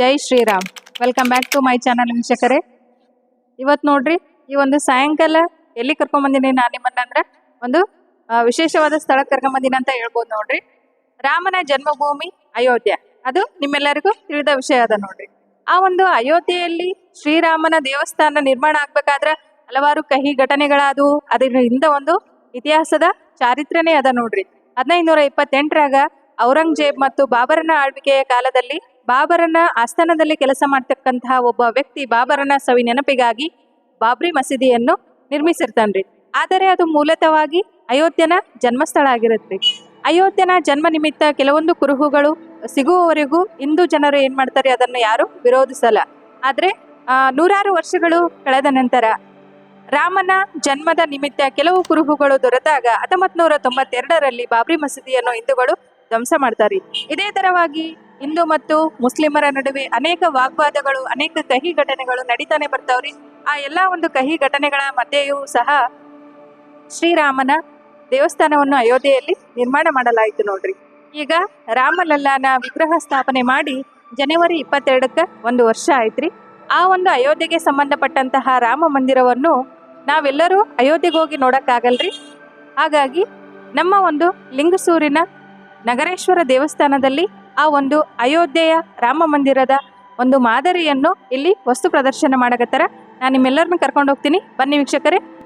Jai Shriram. Welcome back to my channel ವೀಕ್ಷಕರೇ. ಇವತ್ತು ನೋಡ್ರಿ, ಈ ಒಂದು ಸಾಯಂಕಾಲ ಎಲ್ಲಿ ಕರ್ಕೊಂಬಂದಿನಿ ನಾನು ನಿಮ್ಮನ್ನ ಅಂದ್ರೆ, ಒಂದು ವಿಶೇಷವಾದ ಸ್ಥಳಕ್ಕೆ ಕರ್ಕೊಂಬಂದಿನಿ ಅಂತ ಹೇಳ್ಬೋದು ನೋಡ್ರಿ. ರಾಮನ ಜನ್ಮಭೂಮಿ ಅಯೋಧ್ಯೆ. ಅದು ನಿಮ್ಮೆಲ್ಲರಿಗೂ ತಿಳಿದ ವಿಷಯ ಅದ ನೋಡ್ರಿ. ಆ ಒಂದು ಅಯೋಧ್ಯೆಯಲ್ಲಿ ಶ್ರೀರಾಮನ ದೇವಸ್ಥಾನ ನಿರ್ಮಾಣ ಆಗ್ಬೇಕಾದ್ರೆ ಹಲವಾರು ಕಹಿ ಘಟನೆಗಳಾದವು. ಅದರ ಹಿಂದ ಒಂದು ಇತಿಹಾಸದ ಚಾರಿತ್ರ್ಯನೇ ಅದ ನೋಡ್ರಿ. ಹದಿನೈದು ನೂರ ಇಪ್ಪತ್ತೆಂಟರಾಗ ಔರಂಗಜೇಬ್ ಮತ್ತು ಬಾಬರನ ಆಳ್ವಿಕೆಯ ಕಾಲದಲ್ಲಿ ಬಾಬರನ ಆಸ್ಥಾನದಲ್ಲಿ ಕೆಲಸ ಮಾಡ್ತಕ್ಕಂತಹ ಒಬ್ಬ ವ್ಯಕ್ತಿ ಬಾಬರನ ಸವಿ ನೆನಪಿಗಾಗಿ ಬಾಬ್ರಿ ಮಸೀದಿಯನ್ನು ನಿರ್ಮಿಸಿರ್ತಾನ್ರಿ. ಆದರೆ ಅದು ಮೂಲತವಾಗಿ ಅಯೋಧ್ಯನ ಜನ್ಮಸ್ಥಳ ಆಗಿರುತ್ತೆ ಅಯೋಧ್ಯನ ಜನ್ಮ ನಿಮಿತ್ತ ಕೆಲವೊಂದು ಕುರುಹುಗಳು ಸಿಗುವವರೆಗೂ ಹಿಂದೂ ಜನರು ಏನ್ ಮಾಡ್ತಾರೆ, ಅದನ್ನು ಯಾರು ವಿರೋಧಿಸಲ್ಲ. ಆದ್ರೆ ನೂರಾರು ವರ್ಷಗಳು ಕಳೆದ ನಂತರ ರಾಮನ ಜನ್ಮದ ನಿಮಿತ್ತ ಕೆಲವು ಕುರುಹುಗಳು ದೊರೆತಾಗ ಹತ್ತೊಂಬತ್ ನೂರ ತೊಂಬತ್ತೆರಡರಲ್ಲಿ ಬಾಬ್ರಿ ಮಸೀದಿಯನ್ನು ಹಿಂದೂಗಳು ಧ್ವಂಸ ಮಾಡ್ತಾರೆ. ಇದೇ ತರವಾಗಿ ಹಿಂದೂ ಮತ್ತು ಮುಸ್ಲಿಮರ ನಡುವೆ ಅನೇಕ ವಾಗ್ವಾದಗಳು, ಅನೇಕ ಕಹಿ ಘಟನೆಗಳು ನಡೀತಾನೆ ಬರ್ತಾವ್ರಿ. ಆ ಎಲ್ಲ ಒಂದು ಕಹಿ ಘಟನೆಗಳ ಮಧ್ಯೆಯೂ ಸಹ ಶ್ರೀರಾಮನ ದೇವಸ್ಥಾನವನ್ನು ಅಯೋಧ್ಯೆಯಲ್ಲಿ ನಿರ್ಮಾಣ ಮಾಡಲಾಯಿತು ನೋಡ್ರಿ. ಈಗ ರಾಮಲಲ್ಲಾನ ವಿಗ್ರಹ ಸ್ಥಾಪನೆ ಮಾಡಿ ಜನವರಿ ಇಪ್ಪತ್ತೆರಡಕ್ಕೆ ಒಂದು ವರ್ಷ ಆಯ್ತ್ರಿ. ಆ ಒಂದು ಅಯೋಧ್ಯೆಗೆ ಸಂಬಂಧಪಟ್ಟಂತಹ ರಾಮ ಮಂದಿರವನ್ನು ನಾವೆಲ್ಲರೂ ಅಯೋಧ್ಯೆಗೆ ಹೋಗಿ ನೋಡೋಕ್ಕಾಗಲ್ರಿ. ಹಾಗಾಗಿ ನಮ್ಮ ಒಂದು ಲಿಂಗಸೂರಿನ ನಗರೇಶ್ವರ ದೇವಸ್ಥಾನದಲ್ಲಿ ಆ ಒಂದು ಅಯೋಧ್ಯೆಯ ರಾಮ ಮಂದಿರದ ಒಂದು ಮಾದರಿಯನ್ನು ಇಲ್ಲಿ ವಸ್ತು ಪ್ರದರ್ಶನ ಮಾಡಕತ್ತಾರ. ನಾನು ನಿಮ್ಮೆಲ್ಲರನ್ನು ಕರ್ಕೊಂಡು ಹೋಗ್ತೀನಿ. ಬನ್ನಿ ವೀಕ್ಷಕರೇ.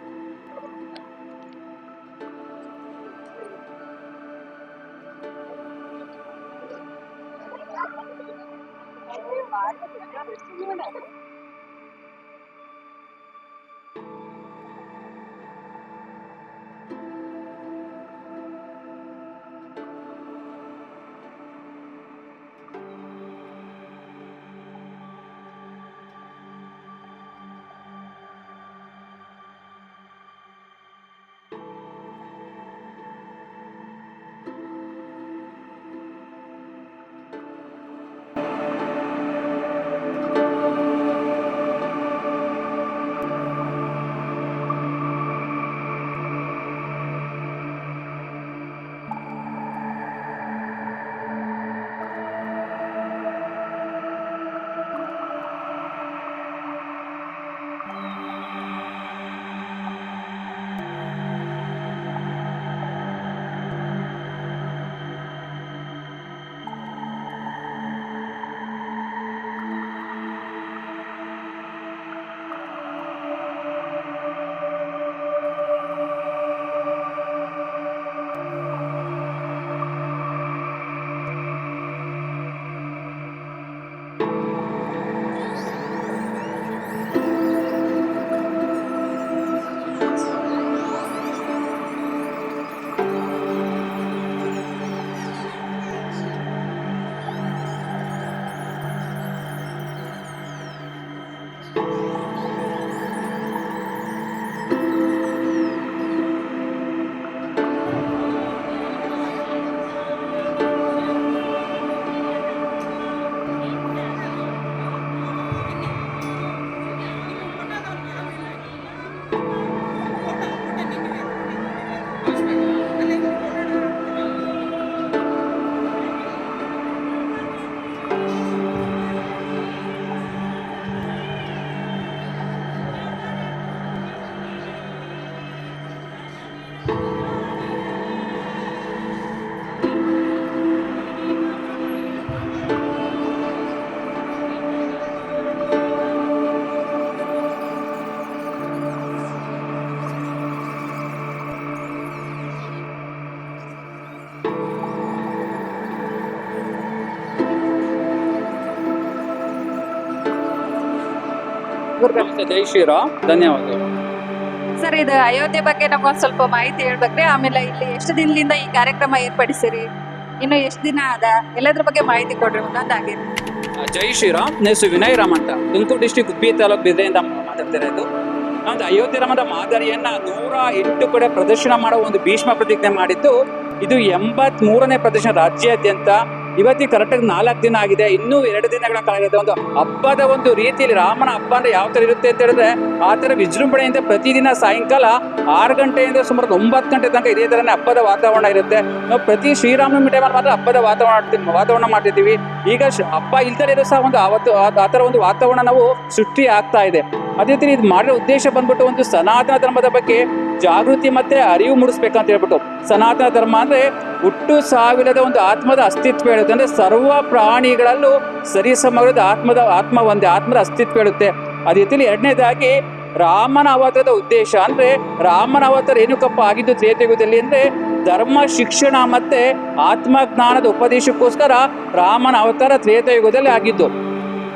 ನಮಸ್ತೆ ಜೈ ಶ್ರೀರಾಮ್. ಧನ್ಯವಾದಗಳು. ಸರ್ ಇದು ಅಯೋಧ್ಯೆ ಬಗ್ಗೆ ನಮ್ಗೊಂದು ಸ್ವಲ್ಪ ಮಾಹಿತಿ ಹೇಳ್ಬೇಕ್ರಿ ಆಮೇಲೆ ಇಲ್ಲಿ ಎಷ್ಟು ದಿನದಿಂದ ಈ ಕಾರ್ಯಕ್ರಮ ಏರ್ಪಡಿಸಿರಿ? ಇನ್ನು ಎಷ್ಟು ದಿನ ಅದ? ಎಲ್ಲದ್ರ ಬಗ್ಗೆ ಮಾಹಿತಿ ಕೊಡ್ರಿ ಒಂದೊಂದಾಗಿ ಜೈ ಶ್ರೀರಾಮ್. ನೆಸು ವಿನಯ್ ರಾಮ್ ಅಂತ ತುಮಕೂರು ಡಿಸ್ಟಿಕ್ ಉಪ್ಪಿ ತಾಲೂಕು ಬಿದ್ರೆಯಿಂದ ಮಾತಾಡ್ತಿರೋದು. ನಾವು ಅಯೋಧ್ಯೆ ರಾಮದ ಮಾದರಿಯನ್ನ ನೂರ ಎಂಟು ಕಡೆ ಪ್ರದರ್ಶನ ಮಾಡೋ ಒಂದು ಭೀಷ್ಮ ಪ್ರತಿಜ್ಞೆ ಮಾಡಿದ್ದು ಇದು ಎಂಬತ್ ಮೂರನೇ ಪ್ರದರ್ಶನ ರಾಜ್ಯಾದ್ಯಂತ ಇವತ್ತಿಗೆ ಕರೆಕ್ಟಾಗಿ ನಾಲ್ಕು ದಿನ ಆಗಿದೆ. ಇನ್ನೂ ಎರಡು ದಿನಗಳ ಕಾಲ ಇರುತ್ತೆ ಒಂದು ಹಬ್ಬದ ಒಂದು ರೀತಿಯಲ್ಲಿ ರಾಮನ ಹಬ್ಬ ಅಂದ್ರೆ ಯಾವ ಥರ ಇರುತ್ತೆ ಅಂತ ಹೇಳಿದ್ರೆ ಆ ಥರ ವಿಜೃಂಭಣೆಯಿಂದ ಪ್ರತಿದಿನ ಸಾಯಂಕಾಲ ಆರು ಗಂಟೆಯಿಂದ ಸುಮಾರು ಒಂಬತ್ತು ಗಂಟೆ ತನಕ ಇದೇ ಥರನೇ ಹಬ್ಬದ ವಾತಾವರಣ ಇರುತ್ತೆ. ನಾವು ಪ್ರತಿ ಶ್ರೀರಾಮನ ಟೈಮಲ್ಲಿ ಮಾತ್ರ ಹಬ್ಬದ ವಾತಾವರಣ ವಾತಾವರಣ ಮಾಡ್ತಿದ್ದೀವಿ. ಈಗ ಹಬ್ಬ ಇಲ್ದಲೇ ಇರೋ ಸಹ ಒಂದು ಆವತ್ತು, ಆ- ತರ ಒಂದು ವಾತಾವರಣ ನಾವು ಸೃಷ್ಟಿ ಆಗ್ತಾ ಇದೆ. ಅದೇ ರೀತಿ ಇದು ಮಾಡಿರೋ ಉದ್ದೇಶ ಬಂದ್ಬಿಟ್ಟು ಒಂದು ಸನಾತನ ಧರ್ಮದ ಬಗ್ಗೆ ಜಾಗೃತಿ ಮತ್ತೆ ಅರಿವು ಮೂಡಿಸ್ಬೇಕಂತ ಹೇಳ್ಬಿಟ್ಟು ಸನಾತನ ಧರ್ಮ ಅಂದ್ರೆ ಹುಟ್ಟು ಸಾವಿರದ ಒಂದು ಆತ್ಮದ ಅಸ್ತಿತ್ವ ಹೇಳುತ್ತೆ. ಅಂದ್ರೆ ಸರ್ವ ಪ್ರಾಣಿಗಳಲ್ಲೂ ಸರಿಸಮರದ ಆತ್ಮದ ಆತ್ಮ ಒಂದೇ, ಆತ್ಮದ ಅಸ್ತಿತ್ವ ಹೇಳುತ್ತೆ. ಅದೇ ರೀತಿಯಲ್ಲಿ ಎರಡನೇದಾಗಿ ರಾಮನ ಅವತಾರದ ಉದ್ದೇಶ ಅಂದ್ರೆ ರಾಮನ ಅವತಾರ ಏನಕ್ಕಪ್ಪ ಆಗಿದ್ದು ತ್ರೇತಯುಗದಲ್ಲಿ ಅಂದ್ರೆ ಧರ್ಮ, ಶಿಕ್ಷಣ ಮತ್ತೆ ಆತ್ಮಜ್ಞಾನದ ಉಪದೇಶಕ್ಕೋಸ್ಕರ ರಾಮನ ಅವತಾರ ತ್ರೇತಯುಗದಲ್ಲಿ ಆಗಿದ್ದು.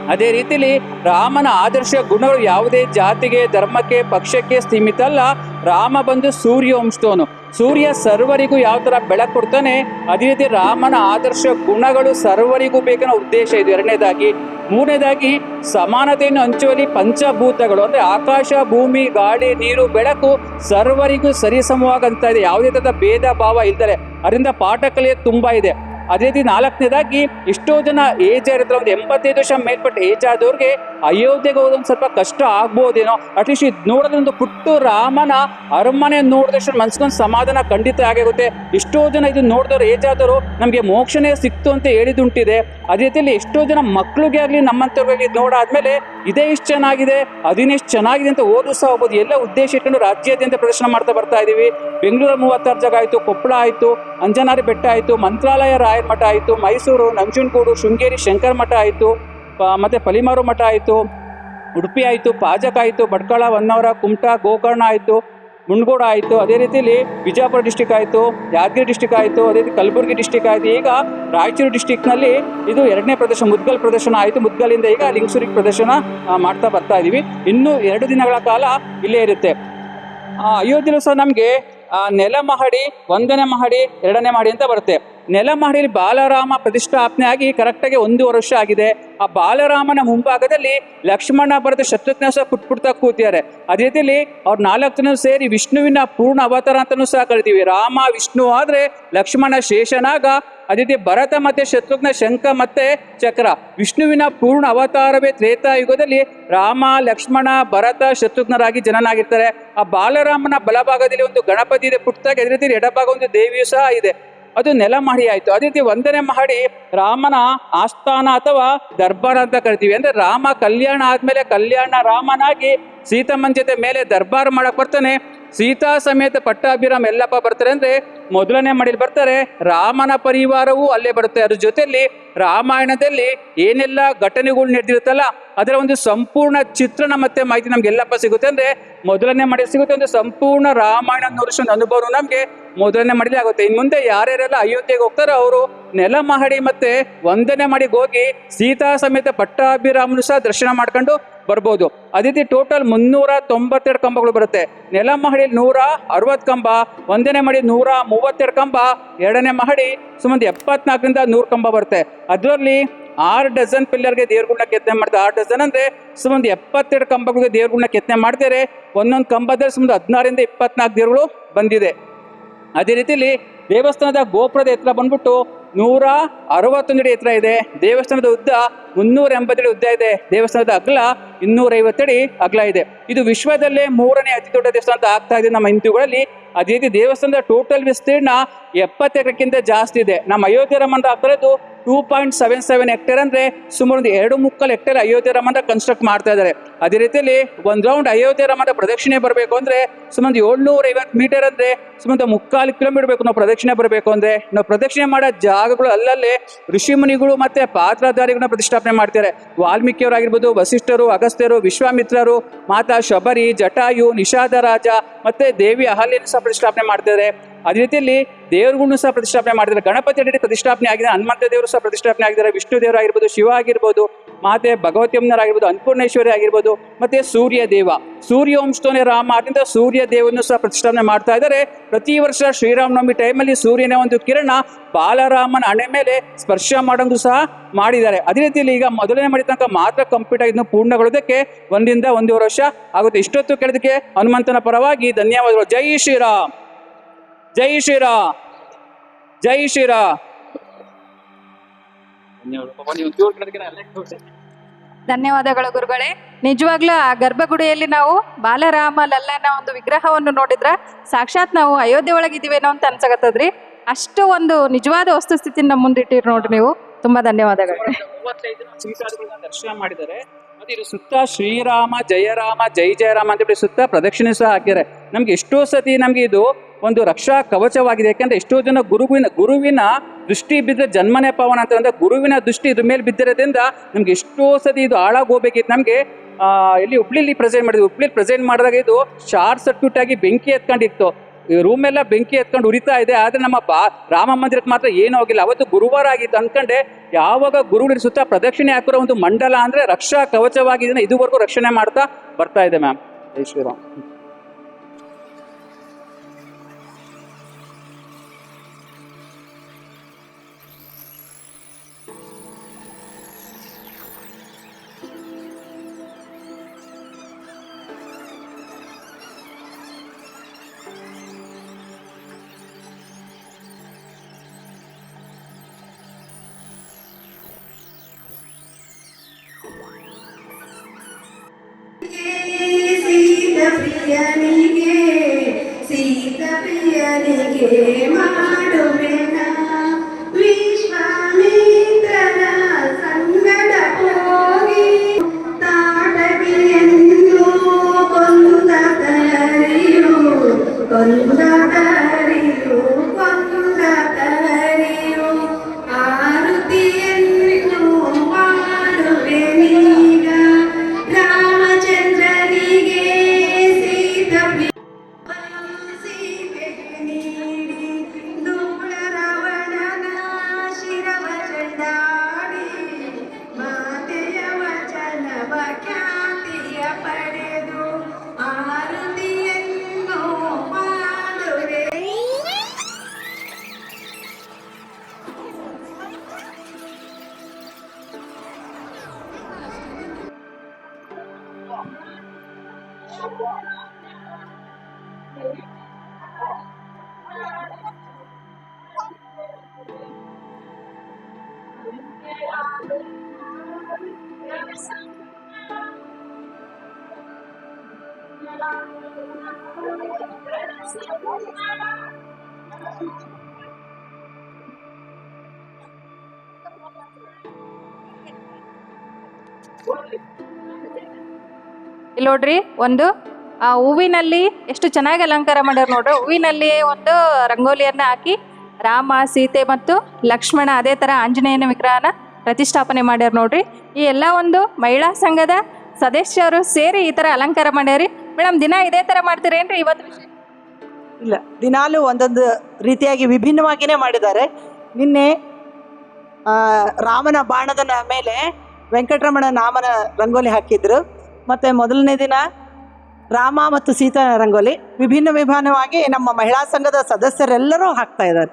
ಅದೇ ರೀತಿಲಿ ರಾಮನ ಆದರ್ಶ ಗುಣಗಳು ಯಾವುದೇ ಜಾತಿಗೆ, ಧರ್ಮಕ್ಕೆ, ಪಕ್ಷಕ್ಕೆ ಸೀಮಿತ ಅಲ್ಲ ರಾಮ ಬಂದು ಸೂರ್ಯ ವಂಶದವನು. ಸೂರ್ಯ ಸರ್ವರಿಗೂ ಯಾವ ಥರ ಬೆಳಕು ಕೊಡ್ತಾನೆ? ಅದೇ ರೀತಿ ರಾಮನ ಆದರ್ಶ ಗುಣಗಳು ಸರ್ವರಿಗೂ ಬೇಕನ್ನೋ ಉದ್ದೇಶ ಇದು. ಎರಡನೇದಾಗಿ, ಮೂರನೇದಾಗಿ, ಸಮಾನತೆಯನ್ನು ಹಂಚುವಲ್ಲಿ ಪಂಚಭೂತಗಳು ಅಂದ್ರೆ ಆಕಾಶ, ಭೂಮಿ, ಗಾಳಿ, ನೀರು, ಬೆಳಕು ಸರ್ವರಿಗೂ ಸರಿಸಮವಾಗಂತ ಇದೆ. ಯಾವುದೇ ಥರದ ಭೇದ ಭಾವ ಇಲ್ದರೆ ಅದರಿಂದ ಪಾಠ ಕಲಿಯೋದು ತುಂಬಾ ಇದೆ. ಅದೇ ರೀತಿ ನಾಲ್ಕನೇದಾಗಿ ಎಷ್ಟೋ ಜನ ಏಜ್ ಆಗಿರುತ್ತೆ ಒಂದು ಎಂಬತ್ತೈದು ವರ್ಷ ಮೇಲ್ಪಟ್ಟ ಏಜ್ ಆದವ್ರಿಗೆ ಅಯೋಧ್ಯೆಗೆ ಹೋದೊಂದು ಸ್ವಲ್ಪ ಕಷ್ಟ ಆಗ್ಬೋದೇನೋ. ಅಟ್ಲೀಸ್ಟ್ ಇದು ನೋಡೋದ್ರಿಂದ ಪುಟ್ಟು ರಾಮನ ಅರಮನೆ ನೋಡಿದಷ್ಟು ಮನ್ಸ್ಕೊಂಡು ಸಮಾಧಾನ ಖಂಡಿತ ಆಗಿರುತ್ತೆ ಎಷ್ಟೋ ಜನ ಇದು ನೋಡಿದವ್ರು ಏಜ್ ಆದವರು ನಮಗೆ ಮೋಕ್ಷನೇ ಸಿಕ್ತು ಅಂತ ಹೇಳಿದುಂಟಿದೆ ಅದೇ ರೀತಿಯಲ್ಲಿ ಎಷ್ಟೋ ಜನ ಮಕ್ಳಿಗೆ ಆಗಲಿ, ನಮ್ಮಂಥವ್ರಿಗೆ ನೋಡಾದ್ಮೇಲೆ ಇದೇ ಇಷ್ಟು ಚೆನ್ನಾಗಿದೆ ಅದಿನೆಷ್ಟು ಚೆನ್ನಾಗಿದೆ ಅಂತ ಓದು ಸಹ ಹೋಗ್ಬೋದು. ಎಲ್ಲ ಉದ್ದೇಶ ಇಟ್ಕೊಂಡು ರಾಜ್ಯಾದ್ಯಂತ ಪ್ರದರ್ಶನ ಮಾಡ್ತಾ ಬರ್ತಾ ಇದ್ದೀವಿ ಬೆಂಗಳೂರು ಮೂವತ್ತಾರು ಜಾಗ ಆಯಿತು, ಕೊಪ್ಪಳ ಆಯಿತು, ಅಂಜನಾರಿ ಬೆಟ್ಟ ಆಯಿತು, ಮಂತ್ರಾಲಯ ರಾಯರ ಮಠ ಆಯಿತು ಮೈಸೂರು ನಂಜನಗೂಡು ಶೃಂಗೇರಿ ಶಂಕರ ಮಠ ಆಯಿತು ಮತ್ತು ಪಲಿಮಾರು ಮಠ ಆಯಿತು ಉಡುಪಿ ಆಯಿತು ಪಾಜಕ ಆಯಿತು ಭಟ್ಕಳ ಹೊನ್ನಾವರ ಕುಮಟಾ ಗೋಕರ್ಣ ಆಯಿತು ಮುಂಡಗೋಡ ಆಯಿತು ಅದೇ ರೀತಿಯಲ್ಲಿ ಬಿಜಾಪುರ ಡಿಸ್ಟಿಕ್ ಆಯಿತು ಯಾದಗಿರಿ ಡಿಸ್ಟಿಕ್ ಆಯಿತು ಅದೇ ರೀತಿ ಕಲಬುರಗಿ ಡಿಸ್ಟಿಕ್ ಆಯಿತು ಈಗ ರಾಯಚೂರು ಡಿಸ್ಟಿಕ್ನಲ್ಲಿ ಇದು ಎರಡನೇ ಪ್ರದರ್ಶನ ಮುದ್ಗಲ್ ಪ್ರದರ್ಶನ ಆಯಿತು ಮುದ್ಗಲಿಂದ ಈಗ ಲಿಂಗಸೂರಿಗೆ ಪ್ರದರ್ಶನ ಮಾಡ್ತಾ ಬರ್ತಾ ಇದ್ದೀವಿ ಇನ್ನೂ ಎರಡು ದಿನಗಳ ಕಾಲ ಇಲ್ಲೇ ಇರುತ್ತೆ. ಆ, ಅಯೋಧ್ಯೆಲೂ ಸಹ ನಮಗೆ ನೆಲ ಮಹಡಿ ಒಂದನೇ ಮಹಡಿ ಎರಡನೇ ಮಹಡಿ ಅಂತ ಬರುತ್ತೆ. ನೆಲ ಮಹಡಿಯಲ್ಲಿ ಬಾಲರಾಮ ಪ್ರತಿಷ್ಠಾಪನೆ ಆಗಿ ಕರೆಕ್ಟಾಗಿ ಒಂದೂವರೆ ವರ್ಷ ಆಗಿದೆ. ಆ ಬಾಲರಾಮನ ಮುಂಭಾಗದಲ್ಲಿ ಲಕ್ಷ್ಮಣ ಬರೆದ ಶತ್ರುಘ್ನ ಸಹ ಕೂತಿದ್ದಾರೆ. ಅದೇ ರೀತಿಯಲ್ಲಿ ಅವ್ರು ನಾಲ್ಕು ಜನ ಸೇರಿ ವಿಷ್ಣುವಿನ ಪೂರ್ಣ ಅವತಾರ ಅಂತಲೂ ಸಹ ಕರಿತೀವಿ. ರಾಮ, ವಿಷ್ಣು ಆದರೆ ಲಕ್ಷ್ಮಣ ಶೇಷನಾಗ, ಅದೇ ರೀತಿ ಭರತ ಮತ್ತೆ ಶತ್ರುಘ್ನ ಶಂಖ ಮತ್ತೆ ಚಕ್ರ. ವಿಷ್ಣುವಿನ ಪೂರ್ಣ ಅವತಾರವೇ ತ್ರೇತಾಯುಗದಲ್ಲಿ ರಾಮ, ಲಕ್ಷ್ಮಣ, ಭರತ ಶತ್ರುಘ್ನರಾಗಿ ಜನನಾಗಿರ್ತಾರೆ. ಆ ಬಾಲರಾಮನ ಬಲಭಾಗದಲ್ಲಿ ಒಂದು ಗಣಪತಿ ಇದೆ. ಪುಟ್ಟಾಗಿ ಅದೇ ರೀತಿ ಎಡಭಾಗ ಒಂದು ದೇವಿಯು ಸಹ ಇದೆ. ಅದು ನೆಲ ಮಹಡಿ ಆಯ್ತು. ಅದೇ ರೀತಿ ಒಂದನೇ ಮಹಡಿ ರಾಮನ ಆಸ್ಥಾನ ಅಥವಾ ದರ್ಬಾರ ಅಂತ ಕರಿತೀವಿ. ಅಂದ್ರೆ ರಾಮ ಕಲ್ಯಾಣ ಆದ್ಮೇಲೆ ಕಲ್ಯಾಣ ರಾಮನಾಗಿ ಸೀತಮ್ಮನ ಜೊತೆ ಮೇಲೆ ದರ್ಬಾರ್ ಮಾಡಕ್ ಬರ್ತಾನೆ. ಸೀತಾ ಸಮೇತ ಪಟ್ಟಾಭಿರಾಮ್ ಎಲ್ಲಪ್ಪ ಬರ್ತಾರೆ. ಅಂದ್ರೆ ಮೊದಲನೇ ಮಡಿಲಿ ಬರ್ತಾರೆ. ರಾಮನ ಪರಿವಾರವೂ ಅಲ್ಲೇ ಬರುತ್ತೆ. ಅದ್ರ ಜೊತೆಯಲ್ಲಿ ರಾಮಾಯಣದಲ್ಲಿ ಏನೆಲ್ಲ ಘಟನೆಗಳು ನಡೆದಿರುತ್ತಲ್ಲ, ಅದರ ಒಂದು ಸಂಪೂರ್ಣ ಚಿತ್ರಣ ಮತ್ತೆ ಮಾಹಿತಿ ನಮ್ಗೆ ಎಲ್ಲಪ್ಪ ಸಿಗುತ್ತೆ. ಅಂದ್ರೆ ಮೊದಲನೇ ಮಡಿ ಸಿಗುತ್ತೆ. ಒಂದು ಸಂಪೂರ್ಣ ರಾಮಾಯಣ ಒಂದು ಅನುಭವ ನಮ್ಗೆ ಮೊದಲನೇ ಮಡಿಲಿ ಆಗುತ್ತೆ. ಇನ್ ಮುಂದೆ ಯಾರ್ಯಾರೆಲ್ಲ ಅಯೋಧ್ಯೆಗೆ ಹೋಗ್ತಾರೋ ಅವರು ನೆಲ ಮಹಡಿ ಮತ್ತೆ ಒಂದನೇ ಮಡಿಗೆ ಹೋಗಿ ಸೀತಾ ಸಮೇತ ಪಟ್ಟಾಭಿರಾಮನು ಸಹ ದರ್ಶನ ಮಾಡ್ಕೊಂಡು ಬರ್ಬೋದು. ಅದೇ ರೀತಿ ಟೋಟಲ್ ಮುನ್ನೂರ ತೊಂಬತ್ತೆರಡು ಕಂಬಗಳು ಬರುತ್ತೆ. ನೆಲ ಮಹಡಿಯಲ್ಲಿ ನೂರ ಅರವತ್ತು ಕಂಬ, ಒಂದನೇ ಮಡಿ ನೂರ ಮೂವತ್ತೆರಡು ಕಂಬ, ಎರಡನೇ ಮಹಡಿ ಸುಮಾರು ಎಪ್ಪತ್ನಾಲ್ಕರಿಂದ ನೂರು ಕಂಬ ಬರುತ್ತೆ. ಅದರಲ್ಲಿ ಆರು ಡಜನ್ ಪಿಲ್ಲರ್ಗೆ ದೇವ್ರಗಳನ್ನ ಕೆತ್ತನೆ ಮಾಡ್ತಾರೆ. ಆರು ಡಜನ್ ಅಂದ್ರೆ ಸುಮಾರು ಎಪ್ಪತ್ತೆರಡು ಕಂಬಗಳಿಗೆ ದೇವ್ರಗಳನ್ನ ಕೆತ್ತನೆ ಮಾಡ್ತಾರೆ ಒಂದೊಂದು ಕಂಬದಲ್ಲಿ ಸುಮಾರು ಹದಿನಾರಿಂದ ಇಪ್ಪತ್ನಾಲ್ಕು ದೇವ್ರುಗಳು ಬಂದಿದೆ. ಅದೇ ರೀತಿಯಲ್ಲಿ ದೇವಸ್ಥಾನದ ಗೋಪುರದ ಎತ್ತರ ಬಂದ್ಬಿಟ್ಟು ನೂರ ಅರವತ್ತೊಂದು ಅಡಿ ಎತ್ತರ ಇದೆ. ದೇವಸ್ಥಾನದ ಉದ್ದ ಮುನ್ನೂರ ಎಂಬತ್ತಡಿ ಉದ್ದ ಇದೆ. ದೇವಸ್ಥಾನದ ಅಗಲ ಇನ್ನೂರ ಐವತ್ತಡಿ ಅಗಲ ಇದೆ. ಇದು ವಿಶ್ವದಲ್ಲೇ ಮೂರನೇ ಅತಿ ದೊಡ್ಡ ದೇವಸ್ಥಾನ ಅಂತ ಆಗ್ತಾ ಇದೆ ನಮ್ಮ ಹಿಂದೂಗಳಲ್ಲಿ. ಅದೇ ರೀತಿ ದೇವಸ್ಥಾನದ ಟೋಟಲ್ ವಿಸ್ತೀರ್ಣ ಎಪ್ಪತ್ತು ಎಕರೆಕ್ಕಿಂತ ಜಾಸ್ತಿ ಇದೆ. ನಮ್ಮ ಅಯೋಧ್ಯೆ ರಾಮಂದ ಆಗ್ತಾರದು two point seven seven hectare ಅಂದ್ರೆ ಸುಮಾರು ಒಂದು ಎರಡು ಮುಕ್ಕಲ್ ಹೆಕ್ಟೇರ್ ಅಯೋಧ್ಯೆ ರಾಮಂದ ಕನ್ಸ್ಟ್ರಕ್ಟ್ ಮಾಡ್ತಾ ಇದ್ದಾರೆ. ಅದೇ ರೀತಿಯಲ್ಲಿ ಒಂದು ರೌಂಡ್ ಅಯೋಧ್ಯೆ ರಾಮದ ಪ್ರದಕ್ಷಿಣೆ ಬರಬೇಕು ಅಂದ್ರೆ ಸುಮಾರು ಏಳ್ನೂರ ಐವತ್ತು ಮೀಟರ್ ಅಂದ್ರೆ ಸುಮಾರು ಮುಕ್ಕಾಲು ಕಿಲೋಮೀಟರ್ ಬೇಕು ನಾವು ಪ್ರದಕ್ಷಿಣೆ ಬರಬೇಕು ಅಂದ್ರೆ. ನಾವು ಪ್ರದಕ್ಷಿಣೆ ಮಾಡೋ ಜಾಗಗಳು ಅಲ್ಲಲ್ಲೇ ಋಷಿ ಮುನಿಗಳು ಮತ್ತೆ ಪಾತ್ರಧಾರಿಗಳನ್ನ ಪ್ರತಿಷ್ಠಾಪನೆ ಮಾಡ್ತಾರೆ. ವಾಲ್ಮೀಕಿಯವರಾಗಿರ್ಬೋದು, ವಸಿಷ್ಠರು, ಅಗಸ್ತ್ಯರು, ವಿಶ್ವಾಮಿತ್ರರು, ಮಾತಾ ಶಬರಿ, ಜಟಾಯು, ನಿಷಾದ ರಾಜ ಮತ್ತೆ ದೇವಿ ಅಹಲ್ಯನ್ನು ಸಹ ಪ್ರತಿಷ್ಠಾಪನೆ ಮಾಡ್ತಾರೆ ಅದೇ ರೀತಿಯಲ್ಲಿ ದೇವರುಗಳನ್ನು ಸಹ ಪ್ರತಿಷ್ಠಾಪನೆ ಮಾಡಿದ್ದಾರೆ ಗಣಪತಿ ಅಡಿ ಪ್ರತಿಷ್ಠಾಪನೆ ಆಗಿದೆ. ಹನುಮಂತ ದೇವರು ಸಹ ಪ್ರತಿಷ್ಠಾಪನೆ ಆಗಿದ್ದಾರೆ. ವಿಷ್ಣು ದೇವರು ಆಗಿರ್ಬೋದು ಶಿವ ಆಗಿರ್ಬೋದು ಮಾತೆ ಭಗವತಿಯಮ್ಮನರಾಗಿರ್ಬೋದು ಅನ್ಪೂರ್ಣೇಶ್ವರಿ ಅನ್ನಪೂರ್ಣೇಶ್ವರಿ ಆಗಿರ್ಬೋದು, ಮತ್ತು ಸೂರ್ಯ ದೇವ ಸೂರ್ಯ ವಂಶದವನೇ ರಾಮ ಆದ್ದರಿಂದ ಸೂರ್ಯ ದೇವನು ಸಹ ಪ್ರತಿಷ್ಠಾಪನೆ ಮಾಡ್ತಾ ಇದ್ದಾರೆ. ಪ್ರತಿ ವರ್ಷ ಶ್ರೀರಾಮನವಮಿ ಟೈಮಲ್ಲಿ ಸೂರ್ಯನ ಒಂದು ಕಿರಣ ಬಾಲರಾಮನ ಹಣೆ ಮೇಲೆ ಸ್ಪರ್ಶ ಮಾಡೋದು ಸಹ ಮಾಡಿದ್ದಾರೆ. ಅದೇ ರೀತಿಯಲ್ಲಿ ಈಗ ಮೊದಲನೇ ಮಾಡಿ ತನಕ ಮಾತ್ರ ಕಂಪ್ಲೀಟ್ ಆಗಿದ್ದು ಪೂರ್ಣಗೊಳ್ಳೋದಕ್ಕೆ ಒಂದಿಂದ ಒಂದೂವರೆ ವರ್ಷ ಆಗುತ್ತೆ. ಇಷ್ಟೊತ್ತು ಕೇಳೋದಕ್ಕೆ ಹನುಮಂತನ ಪರವಾಗಿ ಧನ್ಯವಾದಗಳು. ಜೈ ಶ್ರೀರಾಮ್. ಜೈ ಶ್ರೀರಾಮ್. ಜೈ ಶ್ರೀರಾಮ್. ಧನ್ಯವಾದಗಳು. ಗುರುಗಳೇ. ನಿಜವಾಗ್ಲೂ ಆ ಗರ್ಭಗುಡಿಯಲ್ಲಿ ನಾವು ಬಾಲರಾಮ ಲಲ್ಲನ ಒಂದು ವಿಗ್ರಹವನ್ನು ನೋಡಿದ್ರ ಸಾಕ್ಷಾತ್ ನಾವು ಅಯೋಧ್ಯೆ ಒಳಗಿದ್ದೀವೇನೋ ಅಂತ ಅನ್ಸಕತ್ತದ್ರಿ. ಅಷ್ಟು ಒಂದು ನಿಜವಾದ ವಸ್ತುಸ್ಥಿತಿ ನಮ್ಮ ಮುಂದಿಟ್ಟಿರ್ ನೋಡ್ರಿ ನೀವು. ತುಂಬಾ ಧನ್ಯವಾದಗಳು. ದರ್ಶನ ಮಾಡಿದ್ದಾರೆ. ಅದಿರು ಇದು ಸುತ್ತ ಶ್ರೀರಾಮ ಜಯರಾಮ ಜೈ ಜಯರಾಮ ಅಂತ ಹೇಳಿ ಸುತ್ತ ಪ್ರದಕ್ಷಿಣೆ ಸಹ ಹಾಕಿದ್ದಾರೆ ನಮ್ಗೆ ಎಷ್ಟೋ ಸತಿ ನಮ್ಗೆ ಇದು ಒಂದು ರಕ್ಷಾ ಕವಚವಾಗಿದೆ. ಯಾಕಂದ್ರೆ ಎಷ್ಟೋ ಜನ ಗುರುವಿನ ಗುರುವಿನ ದೃಷ್ಟಿ ಬಿದ್ದರೆ ಜನ್ಮನೇ ಪಾವನ ಅಂತ ಅಂದ್ರೆ ಗುರುವಿನ ದೃಷ್ಟಿ ಇದ್ರ ಮೇಲೆ ಬಿದ್ದಿರೋದ್ರಿಂದ ನಮ್ಗೆ ಎಷ್ಟೋ ಸತಿ ಇದು ಹಾಳಾಗೋಗ್ಬೇಕಿತ್ತು. ನಮಗೆ ಇಲ್ಲಿ ಹುಬ್ಳಿಲಿ ಪ್ರೆಸೆಂಟ್ ಮಾಡಿದ್ವಿ. ಹುಬ್ಳಿಲಿ ಪ್ರೆಸೆಂಟ್ ಮಾಡಿದಾಗ ಇದು ಶಾರ್ಟ್ ಸರ್ಕ್ಯೂಟ್ ಆಗಿ ಬೆಂಕಿ ಎತ್ಕೊಂಡಿತ್ತು. ರೂಮ್ ಎಲ್ಲ ಬೆಂಕಿ ಎತ್ಕೊಂಡು ಉರಿತಾ ಇದೆ. ಆದ್ರೆ ನಮ್ಮ ಬಾ, ರಾಮ ಮಂದಿರಕ್ಕೆ ಮಾತ್ರ ಏನೂ ಆಗಿಲ್ಲ. ಅವತ್ತು ಗುರುವಾರ ಆಗಿತ್ತು ಅಂದ್ಕೊಂಡೆ ಯಾವಾಗ ಗುರುಗಳ ಸುತ್ತ ಪ್ರದಕ್ಷಿಣೆ ಹಾಕಿರೋ ಒಂದು ಮಂಡಲ ಅಂದ್ರೆ ರಕ್ಷಾ ಕವಚವಾಗಿದೆ ಇದುವರೆಗೂ ರಕ್ಷಣೆ ಮಾಡ್ತಾ ಬರ್ತಾ ಇದೆ ಮ್ಯಾಮ್. ಜೈ ಶ್ರೀರಾಮ್. ಪ್ರಿಯನಿಗೆ ಸೀತ ಪ್ರಿಯನಿಗೆ ಮಾಡುವೆನ ಇಲ್ಲಿ ನೋಡ್ರಿ, ಒಂದು, ಆ, ಹೂವಿನಲ್ಲಿ ಎಷ್ಟು ಚೆನ್ನಾಗಿ ಅಲಂಕಾರ ಮಾಡ್ಯಾರ ನೋಡ್ರಿ. ಹೂವಿನಲ್ಲಿ ಒಂದು ರಂಗೋಲಿಯನ್ನ ಹಾಕಿ ರಾಮ, ಸೀತೆ ಮತ್ತು ಲಕ್ಷ್ಮಣ ಅದೇ ತರ ಆಂಜನೇಯನ ವಿಗ್ರಹನ ಪ್ರತಿಷ್ಠಾಪನೆ ಮಾಡ್ಯಾರ ನೋಡ್ರಿ. ಈ ಎಲ್ಲ ಒಂದು ಮಹಿಳಾ ಸಂಘದ ಸದಸ್ಯರು ಸೇರಿ ಈ ತರ ಅಲಂಕಾರ ಮಾಡ್ಯಾರಿ. ಮೇಡಮ್ ದಿನ ಇದೇ ತರ ಮಾಡ್ತೀರೇನ್ರಿ ಇವತ್ತು ಇಲ್ಲ ದಿನಾಲೂ ಒಂದೊಂದು ರೀತಿಯಾಗಿ ವಿಭಿನ್ನವಾಗಿಯೇ ಮಾಡಿದ್ದಾರೆ. ನಿನ್ನೆ ಆ, ರಾಮನ ಬಾಣದ ಮೇಲೆ ವೆಂಕಟರಮಣ ನಾಮನ ರಂಗೋಲಿ ಹಾಕಿದ್ರು. ಮತ್ತು ಮೊದಲನೇ ದಿನ ರಾಮ ಮತ್ತು ಸೀತಾ ರಂಗೋಲಿ. ವಿಭಿನ್ನ ವಿಭಿನ್ನವಾಗಿ ನಮ್ಮ ಮಹಿಳಾ ಸಂಘದ ಸದಸ್ಯರೆಲ್ಲರೂ ಹಾಕ್ತಾ ಇದ್ದಾರೆ.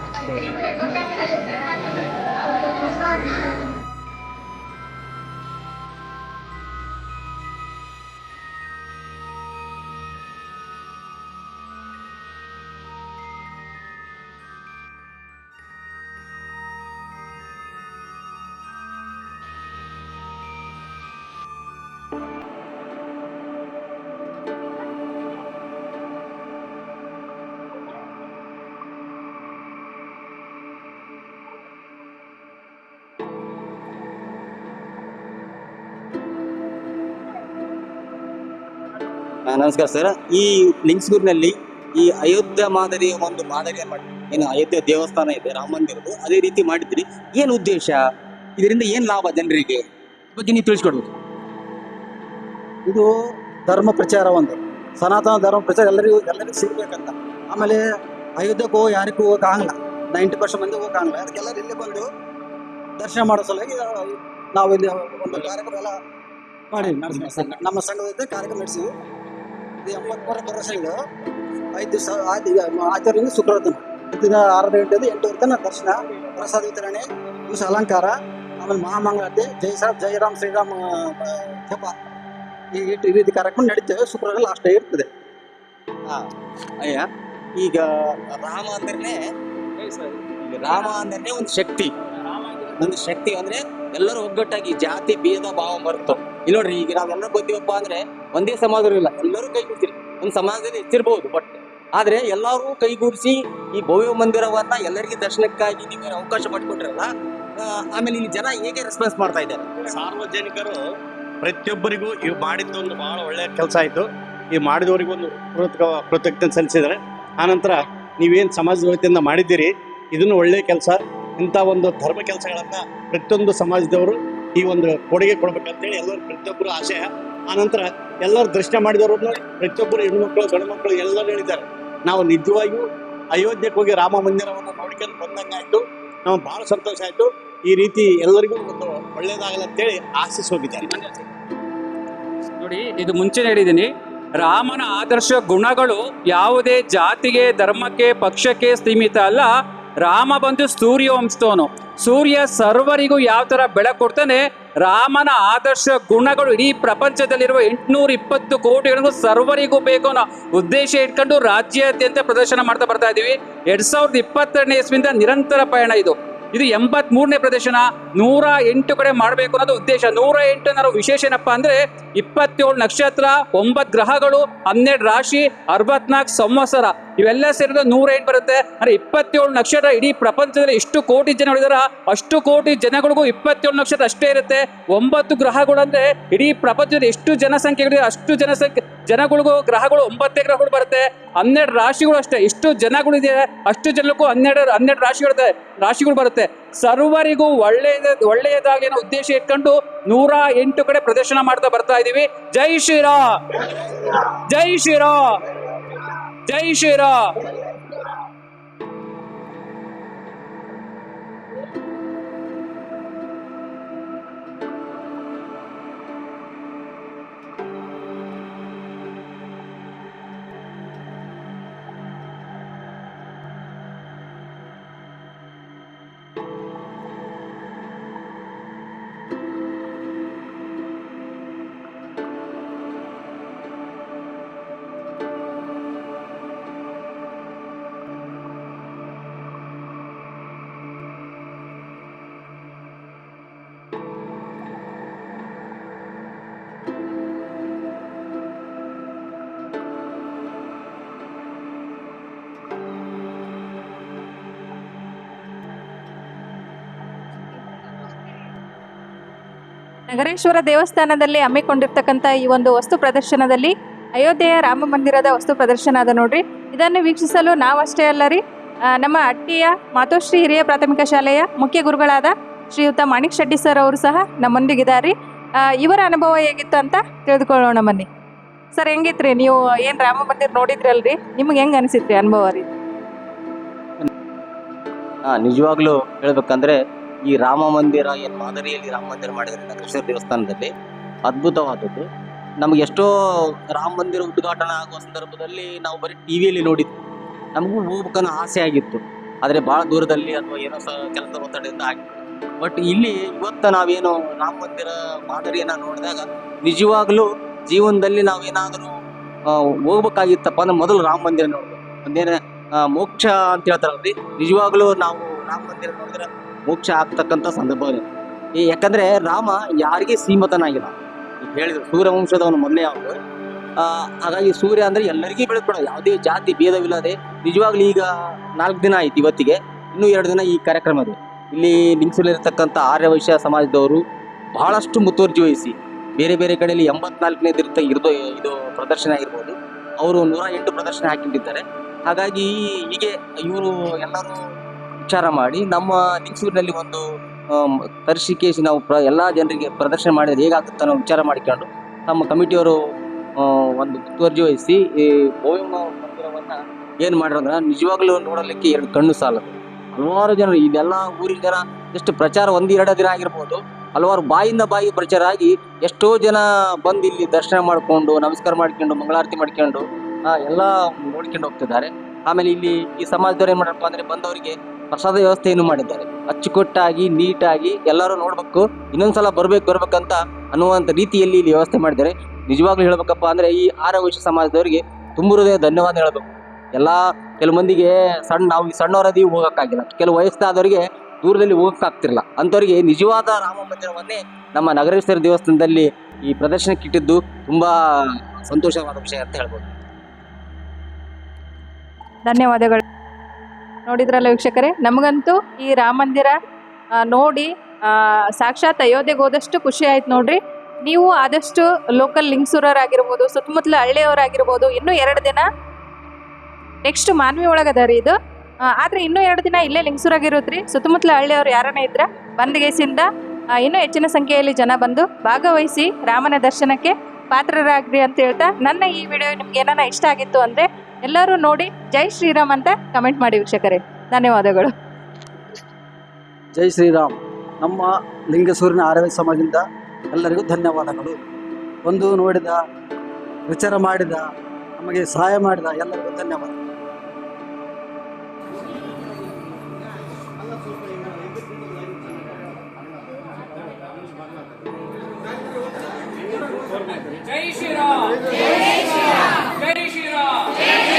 ನಮಸ್ಕಾರ ಸರ್. ಈ ಲಿಂಗ್ಸ್ಗೂರ್ನಲ್ಲಿ ಈ ಅಯೋಧ್ಯ ಮಾದರಿಯ ಒಂದು ಮಾದರಿಯ ಮಾಡಿ ಏನು ಅಯೋಧ್ಯೆ ದೇವಸ್ಥಾನ ಇದೆ ರಾಮ ಮಂದಿರದ್ದು ಅದೇ ರೀತಿ ಮಾಡಿದ್ರಿ. ಏನು ಉದ್ದೇಶ? ಇದರಿಂದ ಏನು ಲಾಭ ಜನರಿಗೆ? ಬಗ್ಗೆ ನೀವು ತಿಳಿಸ್ಕೊಡ್ಬೇಕು. ಇದು ಧರ್ಮ ಪ್ರಚಾರ ಒಂದು. ಸನಾತನ ಧರ್ಮ ಪ್ರಚಾರ ಎಲ್ಲರಿಗೂ ಎಲ್ಲರಿಗೂ ಸಿಗ್ಬೇಕಂತ. ಆಮೇಲೆ ಅಯೋಧ್ಯಕ್ಕೆ ಹೋಗಿ ಯಾರಿಗೂ ಹೋಗಕ್ಕೆ ಆಗಲ್ಲ. ನೈಂಟಿ ಪರ್ಸೆಂಟ್ ಮಂದಿ ಹೋಗಕ್ಕೆ ಆಗಲ್ಲ. ಅದಕ್ಕೆಲ್ಲರೂ ಇಲ್ಲಿ ಬಂದು ದರ್ಶನ ಮಾಡೋ ಸಲುವಾಗಿ ನಾವು ಇಲ್ಲಿ ಒಂದು ಕಾರ್ಯಕ್ರಮ ಎಲ್ಲ ಮಾಡಿ ನಮ್ಮ ಸಂಘದ ಜೊತೆ ಕಾರ್ಯಕ್ರಮ ನಡೆಸಿವಿ ಇದು ಎಂಬತ್ಮೂರು ಐದು ದಿವಸ ಆಚರಣೆ ಶುಕ್ರವಾರ ದಿನ. ದಿನ ಆರು ಗಂಟೆದು ಎಂಟೂವರೆ ತನಕ ದರ್ಶನ ಪ್ರಸಾದ ವಿತರಣೆ ದಿವಸ ಅಲಂಕಾರ ಆಮೇಲೆ ಮಹಾಮಂಗಳಾರತಿ ಜೈ ಸಾಬ್ ಜಯರಾಮ್ ಶ್ರೀರಾಮ್ ಆ, ಜಪ. ಈ ಈ ರೀತಿ ಕಾರ್ಯಕ್ರಮ ನಡೀತೇವೆ. ಶುಕ್ರವಾರ ಲಾಸ್ಟ್ ಇರ್ತದೆ. ಅಯ್ಯ ಈಗ ರಾಮ ಅಂದ್ರೆ ರಾಮ ಅಂದ್ರೆ ಒಂದು ಶಕ್ತಿ. ಒಂದು ಶಕ್ತಿ ಅಂದ್ರೆ ಎಲ್ಲರೂ ಒಗ್ಗಟ್ಟಾಗಿ ಜಾತಿ ಭೇದ ಭಾವ ಮರೆತು. ಇಲ್ಲಿ ನೋಡ್ರಿ, ಈಗ ನಾವೆಲ್ಲರೂ ಬಂದೀವಪ್ಪ ಅಂದ್ರೆ ಒಂದೇ ಸಮಾಜ ಇಲ್ಲ. ಎಲ್ಲರೂ ಕೈಗೂಡ್ತೀರಿ ಒಂದು ಸಮಾಜದಲ್ಲಿ ಹೆಚ್ಚಿರ್ಬಹುದು ಬಟ್ ಆದ್ರೆ ಎಲ್ಲರೂ ಕೈಗೂಡಿಸಿ ಈ ಭವ್ಯ ಮಂದಿರವನ್ನ ಎಲ್ಲರಿಗೂ ದರ್ಶನಕ್ಕಾಗಿ ನೀವು ಅವಕಾಶ ಮಾಡಿಕೊಟ್ರಲ್ಲ ಆಮೇಲೆ ಇಲ್ಲಿ ಜನ ಹೇಗೆ ರೆಸ್ಪಾನ್ಸ್ ಮಾಡ್ತಾ ಇದ್ದಾರೆ? ಸಾರ್ವಜನಿಕರು ಪ್ರತಿಯೊಬ್ಬರಿಗೂ ಇವು ಮಾಡಿದ್ದು ಒಂದು ಬಹಳ ಒಳ್ಳೆಯ ಕೆಲಸ ಆಯಿತು. ಈ ಮಾಡಿದವರಿಗೂ ಒಂದು ಕೃತಕ, ಕೃತಜ್ಞತೆ ಸಲ್ಲಿಸಿದ್ದಾರೆ. ಆನಂತರ ನೀವೇನು ಸಮಾಜದ ವತಿಯಿಂದ ಮಾಡಿದ್ದೀರಿ, ಇದನ್ನು ಒಳ್ಳೆಯ ಕೆಲಸ, ಇಂಥ ಒಂದು ಧರ್ಮ ಕೆಲಸಗಳನ್ನು ಪ್ರತಿಯೊಂದು ಸಮಾಜದವರು ಈ ಒಂದು ಕೊಡುಗೆ ಕೊಡ್ಬೇಕಂತೇಳಿ ಎಲ್ಲರೂ ಪ್ರತಿಯೊಬ್ಬರು ಆಶಯ ಆನಂತರ ಎಲ್ಲರು ದರ್ಶನ ಮಾಡಿದವರು ನೋಡಿ, ಪ್ರತಿಯೊಬ್ಬರು ಹೆಣ್ಮಕ್ಳು, ಗಂಡು ಮಕ್ಕಳು ಎಲ್ಲರೂ ಹೇಳಿದ್ದಾರೆ. ನಾವು ನಿಜವಾಗಿಯೂ ಅಯೋಧ್ಯೆಗೆ ಹೋಗಿ ರಾಮ ಮಂದಿರವನ್ನು ನೋಡ್ಕೊಂಡು ಆಯಿತು. ನಾವು ಭಾಳ ಸಂತೋಷ ಆಯಿತು. ಈ ರೀತಿ ಎಲ್ಲರಿಗೂ ಒಂದು ಒಳ್ಳೇದಾಗಲ್ಲ ಅಂತೇಳಿ ಆಶಿಸಿ ಹೋಗಿದ್ದಾರೆ. ನೋಡಿ, ಇದು ಮುಂಚೆ ಹೇಳಿದ್ದೀನಿ. ರಾಮನ ಆದರ್ಶ ಗುಣಗಳು ಯಾವುದೇ ಜಾತಿಗೆ, ಧರ್ಮಕ್ಕೆ, ಪಕ್ಷಕ್ಕೆ ಸೀಮಿತ ಅಲ್ಲ. ರಾಮ ಬಂದು ಸೂರ್ಯ ವಂಶದವನು. ಸೂರ್ಯ ಸರ್ವರಿಗೂ ಯಾವ ತರ ಬೆಳಕು ಕೊಡ್ತಾನೆ, ರಾಮನ ಆದರ್ಶ ಗುಣಗಳು ಇಡೀ ಪ್ರಪಂಚದಲ್ಲಿರುವ ಎಂಟುನೂರ ಇಪ್ಪತ್ತು ಕೋಟಿಗಳಿಗೂ ಸರ್ವರಿಗೂ ಬೇಕು ಅನ್ನೋ ಉದ್ದೇಶ ಇಟ್ಕೊಂಡು ರಾಜ್ಯಾದ್ಯಂತ ಪ್ರದರ್ಶನ ಮಾಡ್ತಾ ಬರ್ತಾ ಇದೀವಿ ಎರಡ್ ಸಾವಿರದ ಇಪ್ಪತ್ತೆರಡನೇ ಇಸ್ವಿಂದ ನಿರಂತರ ಪಯಣ ಇದು. ಇದು ಎಂಬತ್ ಮೂರನೇ ಪ್ರದರ್ಶನ, ನೂರ ಎಂಟು ಕಡೆ ಮಾಡಬೇಕು ಅನ್ನೋದು ಉದ್ದೇಶ. ನೂರ ಎಂಟು ಅನ್ನೋ ವಿಶೇಷ ಏನಪ್ಪಾ ಅಂದ್ರೆ ಇಪ್ಪತ್ತೇಳು ನಕ್ಷತ್ರ, ಒಂಬತ್ತು ಗ್ರಹಗಳು, ಹನ್ನೆರಡು ರಾಶಿ, ಅರವತ್ನಾಲ್ಕು ಸಂವತ್ಸರ. ಇವೆಲ್ಲ ಸೇರಿದ್ರೆ ನೂರ ಎಂಟು ಬರುತ್ತೆ? ಅಂದ್ರೆ ಇಪ್ಪತ್ತೇಳು ನಕ್ಷತ್ರ ಇಡೀ ಪ್ರಪಂಚದಲ್ಲಿ ಎಷ್ಟು ಕೋಟಿ ಜನ ಉಳಿದಾರ, ಅಷ್ಟು ಕೋಟಿ ಜನಗಳಿಗೂ ಇಪ್ಪತ್ತೇಳು ನಕ್ಷತ್ರ ಅಷ್ಟೇ ಇರುತ್ತೆ. ಒಂಬತ್ತು ಗ್ರಹಗಳು ಅಂದ್ರೆ ಇಡೀ ಪ್ರಪಂಚದಲ್ಲಿ ಎಷ್ಟು ಜನಸಂಖ್ಯೆಗಳಿದೆ ಅಷ್ಟು ಜನಸಂಖ್ಯೆ, ಜನಗಳಿಗೂ ಗ್ರಹಗಳು ಒಂಬತ್ತೇ ಗ್ರಹಗಳು ಬರುತ್ತೆ. ಹನ್ನೆರಡು ರಾಶಿಗಳು ಅಷ್ಟೇ ಎಷ್ಟು ಜನಗಳಿದೆ, ಅಷ್ಟು ಜನಕ್ಕೂ ಹನ್ನೆರಡು ಹನ್ನೆರಡು ರಾಶಿಗಳು ರಾಶಿಗಳು ಬರುತ್ತೆ. ಸರ್ವರಿಗೂ ಒಳ್ಳೆಯದ ಒಳ್ಳೆಯದಾಗಿ ಉದ್ದೇಶ ಇಟ್ಕೊಂಡು ನೂರ ಎಂಟು ಕಡೆ ಪ್ರದರ್ಶನ ಮಾಡ್ತಾ ಬರ್ತಾ ಇದೀವಿ. ಜೈ ಶ್ರೀರಾ ಜೈ ಶ್ರೀರಾ ಜೈ ಶ್ರೀರಾಮ್! ನಗರೇಶ್ವರ ದೇವಸ್ಥಾನದಲ್ಲಿ ಹಮ್ಮಿಕೊಂಡಿರ್ತಕ್ಕಂಥ ಈ ಒಂದು ವಸ್ತು ಪ್ರದರ್ಶನದಲ್ಲಿ ಅಯೋಧ್ಯೆಯ ರಾಮ ಮಂದಿರದ ವಸ್ತು ಪ್ರದರ್ಶನ ಅದ ನೋಡ್ರಿ. ಇದನ್ನು ವೀಕ್ಷಿಸಲು ನಾವಷ್ಟೇ ಅಲ್ಲ ರೀ. ನಮ್ಮ ಅಟ್ಟಿಯ ಮಾತೋಶ್ರೀ ಹಿರಿಯ ಪ್ರಾಥಮಿಕ ಶಾಲೆಯ ಮುಖ್ಯ ಗುರುಗಳಾದ ಶ್ರೀಯುತ ಮಾಣಿಕ್ ಶೆಟ್ಟಿ ಸರ್ ಅವರು ಸಹ ನಮ್ಮೊಂದಿಗಿದ್ದಾರೆ. ಇವರ ಅನುಭವ ಹೇಗಿತ್ತು ಅಂತ ತಿಳಿದುಕೊಳ್ಳೋಣ ಬನ್ನಿ. ಸರ್, ಹೆಂಗಿತ್ರಿ? ನೀವು ಏನು ರಾಮ ಮಂದಿರ ನೋಡಿದ್ರಲ್ರಿ ನಿಮ್ಗೆ ಹೆಂಗೆ ಅನಿಸಿತ್ರಿ ಅನುಭವ ರೀ? ನಿಜವಾಗ್ಲೂ ಹೇಳ್ಬೇಕಂದ್ರೆ ಈ ರಾಮ ಮಂದಿರ ಏನ್ ಮಾದರಿಯಲ್ಲಿ ರಾಮ ಮಂದಿರ ಮಾಡಿದ್ರೆ ನಗರೇಶ್ವರ ದೇವಸ್ಥಾನದಲ್ಲಿ ಅದ್ಭುತವಾದದ್ದು. ನಮ್ಗೆ ಎಷ್ಟೋ ರಾಮ ಮಂದಿರ ಉದ್ಘಾಟನಾ ಆಗುವ ಸಂದರ್ಭದಲ್ಲಿ ನಾವು ಬರೀ ಟಿವಿಯಲ್ಲಿ ನೋಡಿದ್ವಿ. ನಮಗೂ ಹೋಗ್ಬೇಕನ್ನೋ ಆಸೆ ಆಗಿತ್ತು. ಆದರೆ ಬಹಳ ದೂರದಲ್ಲಿ ಅಥವಾ ಏನೋ ಸಹ ಕೆಲಸದ ಒತ್ತಡದಿಂದ ಆಗಿತ್ತು. ಬಟ್ ಇಲ್ಲಿ ಇವತ್ತ ನಾವೇನು ರಾಮ ಮಂದಿರ ಮಾದರಿಯನ್ನ ನೋಡಿದಾಗ ನಿಜವಾಗ್ಲೂ ಜೀವನದಲ್ಲಿ ನಾವೇನಾದರೂ ಹೋಗ್ಬೇಕಾಗಿತ್ತಪ್ಪ ಅಂದ್ರೆ ಮೊದಲು ರಾಮ ಮಂದಿರ ನೋಡ್ಬೇಕು. ಒಂದೇನ ಮೋಕ್ಷ ಅಂತ ಹೇಳ್ತಾರಲ್ರಿ? ನಿಜವಾಗ್ಲೂ ನಾವು ರಾಮ ಮಂದಿರ ನೋಡಿದ್ರೆ ಮೋಕ್ಷ ಆಗ್ತಕ್ಕಂಥ ಸಂದರ್ಭ. ಈ ಯಾಕಂದ್ರೆ ರಾಮ ಯಾರಿಗೆ ಸೀಮಿತನಾಗಿಲ್ಲ. ಈಗ ಹೇಳಿದ್ರು, ಸೂರ್ಯವಂಶದವನು ಮೊನ್ನೆ ಅವರು ಹಾಗಾಗಿ ಸೂರ್ಯ ಅಂದ್ರೆ ಎಲ್ಲರಿಗೂ ಬೆಳೆದ್ಬಿಡ ಯಾವುದೇ ಜಾತಿ, ಭೇದವಿಲ್ಲದೆ ನಿಜವಾಗ್ಲೂ ಈಗ ನಾಲ್ಕು ದಿನ ಆಯ್ತು ಇವತ್ತಿಗೆ. ಇನ್ನೂ ಎರಡು ದಿನ ಈ ಕಾರ್ಯಕ್ರಮ ಇದೆ ಇಲ್ಲಿ ಲಿಂಗ್ಸೂರಿರ್ತಕ್ಕಂಥ ಆರ್ಯವೈಶ್ಯ ಸಮಾಜದವರು ಬಹಳಷ್ಟು ಮುತುವರ್ಜಿ ವಹಿಸಿ, ಬೇರೆ ಬೇರೆ ಕಡೆಯಲ್ಲಿ ಎಂಬತ್ನಾಲ್ಕನೇ ಇರ್ತ ಇರ್ದು, ಇದು ಪ್ರದರ್ಶನ ಆಗಿರ್ಬೋದು. ಅವರು ನೂರ ಎಂಟು ಪ್ರದರ್ಶನ ಹಾಕಿಟ್ಟಿದ್ದಾರೆ ಹಾಗಾಗಿ ಹೀಗೆ ಇವರು ಎಲ್ಲರೂ ವಿಚಾರ ಮಾಡಿ ನಮ್ಮ ನಿಕ್ಸೂರಿನಲ್ಲಿ ಒಂದು ತರಿಸಿ ನಾವು ಪ್ರ, ಎಲ್ಲ ಜನರಿಗೆ ಪ್ರದರ್ಶನ ಮಾಡಿದರೆ ಹೇಗಾಗುತ್ತೆ ಅನ್ನೋ ವಿಚಾರ ಮಾಡಿಕೊಂಡು ನಮ್ಮ ಕಮಿಟಿಯವರು ಒಂದು ಮುತುವರ್ಜಿ ವಹಿಸಿ ಈ ಗೋವಿಂದ ಮಂದಿರವನ್ನು ಏನು ಮಾಡಿರೋದ್ರೆ ನಿಜವಾಗ್ಲೂ ನೋಡಲಿಕ್ಕೆ ಎರಡು ಕಣ್ಣು ಸಾಲದು ಹಲವಾರು ಜನರು ಇದೆಲ್ಲ ಊರಿನ ಜನ ಎಷ್ಟು ಪ್ರಚಾರ ಒಂದೆರಡು ಎರಡು ದಿನ ಆಗಿರ್ಬೋದು, ಹಲವಾರು ಬಾಯಿಂದ ಬಾಯಿ ಪ್ರಚಾರ ಆಗಿ ಎಷ್ಟೋ ಜನ ಬಂದು ಇಲ್ಲಿ ದರ್ಶನ ಮಾಡಿಕೊಂಡು, ನಮಸ್ಕಾರ ಮಾಡ್ಕೊಂಡು, ಮಂಗಳಾರತಿ ಮಾಡ್ಕೊಂಡು ಎಲ್ಲ ನೋಡ್ಕೊಂಡು ಹೋಗ್ತಿದ್ದಾರೆ. ಆಮೇಲೆ ಇಲ್ಲಿ ಈ ಸಮಾಜದವ್ರು ಏನು ಮಾಡಪ್ಪ ಅಂದರೆ ಬಂದವರಿಗೆ ಪ್ರಸಾದ ವ್ಯವಸ್ಥೆಯನ್ನು ಮಾಡಿದ್ದಾರೆ. ಅಚ್ಚುಕಟ್ಟಾಗಿ, ನೀಟಾಗಿ ಎಲ್ಲರೂ ನೋಡ್ಬೇಕು, ಇನ್ನೊಂದ್ಸಲ ಬರ್ಬೇಕು, ಬರ್ಬೇಕಂತ ಅನ್ನುವಂಥ ರೀತಿಯಲ್ಲಿ ಇಲ್ಲಿ ವ್ಯವಸ್ಥೆ ಮಾಡಿದ್ದಾರೆ. ನಿಜವಾಗ್ಲೂ ಹೇಳ್ಬೇಕಪ್ಪ ಅಂದ್ರೆ ಈ ಆರೋಗ್ಯ ಸಮಾಜದವರಿಗೆ ತುಂಬ ಹೃದಯ ಧನ್ಯವಾದ ಹೇಳಬೇಕು. ಎಲ್ಲ ಕೆಲವು ಮಂದಿಗೆ ಸಣ್ಣ, ನಾವು ಸಣ್ಣವರದಿ ಹೋಗೋಕ್ಕಾಗಿಲ್ಲ. ಕೆಲವು ವಯಸ್ಸಾದವರಿಗೆ ದೂರದಲ್ಲಿ ಹೋಗಕ್ಕಾಗ್ತಿರಲ್ಲ ಅಂಥವ್ರಿಗೆ ನಿಜವಾದ ರಾಮ ಮಂದಿರವನ್ನೇ ನಮ್ಮ ನಗರೇಶ್ವರ ದೇವಸ್ಥಾನದಲ್ಲಿ ಈ ಪ್ರದರ್ಶನಕ್ಕೆ ಇಟ್ಟಿದ್ದು ತುಂಬಾ ಸಂತೋಷವಾದ ವಿಷಯ ಅಂತ ಹೇಳ್ಬೋದು. ಧನ್ಯವಾದಗಳು. ನೋಡಿದ್ರಲ್ಲ ವೀಕ್ಷಕರೇ? ನಮಗಂತೂ ಈ ರಾಮ ಮಂದಿರ ನೋಡಿ ಸಾಕ್ಷಾತ್ ಅಯೋಧ್ಯೆಗೆ ಹೋದಷ್ಟು ಖುಷಿ ಆಯ್ತು ನೋಡ್ರಿ. ನೀವು ಆದಷ್ಟು ಲೋಕಲ್ ಲಿಂಗ್ಸೂರವರಾಗಿರ್ಬೋದು ಸುತ್ತಮುತ್ತಲ ಹಳ್ಳಿಯವರಾಗಿರ್ಬೋದು, ಇನ್ನೂ ಎರಡು ದಿನ ನೆಕ್ಸ್ಟ್ ಮಾನ್ವಿ ಒಳಗದ ರೀ ಇದು. ಆದರೆ ಇನ್ನೂ ಎರಡು ದಿನ ಇಲ್ಲೇ ಲಿಂಗ್ಸೂರಾಗಿರುತ್ರಿ ಸುತ್ತಮುತ್ತಲ ಹಳ್ಳಿಯವ್ರು ಯಾರನ್ನ ಇದ್ರ? ಬಂದ್ಗೇಸಿಂದ ಗೇಸಿಂದ ಇನ್ನೂ ಹೆಚ್ಚಿನ ಸಂಖ್ಯೆಯಲ್ಲಿ ಜನ ಬಂದು ಭಾಗವಹಿಸಿ ರಾಮನ ದರ್ಶನಕ್ಕೆ ಪಾತ್ರರಾಗ್ರಿ ಅಂತ ಹೇಳ್ತಾ, ನನ್ನ ಈ ವಿಡಿಯೋ ನಿಮ್ಗೆ ಏನಾರ ಇಷ್ಟ ಆಗಿತ್ತು ಅಂದ್ರೆ ಎಲ್ಲರೂ ನೋಡಿ ಜೈ ಶ್ರೀರಾಮ್ ಅಂತ ಕಮೆಂಟ್ ಮಾಡಿ ವೀಕ್ಷಕರೇ. ಧನ್ಯವಾದಗಳು. ಜೈ ಶ್ರೀರಾಮ್. ನಮ್ಮ ಲಿಂಗಸೂರಿನ ಆರೋಗ್ಯ ಸಮಾಜದಿಂದ ಎಲ್ಲರಿಗೂ ಧನ್ಯವಾದಗಳು. ಒಂದು ನೋಡಿದ ವಿಚಾರ ಮಾಡಿದ ನಮಗೆ ಸಹಾಯ ಮಾಡಿದ ಎಲ್ಲರಿಗೂ ಧನ್ಯವಾದ. ಜೈ ಶ್ರೀರಾಮ್ ಜೈ ಶ್ರೀರಾಮ್. ಜೈ ಶ್ರೀರಾಮ್. ಜೈ ಶ್ರೀರಾಮ್.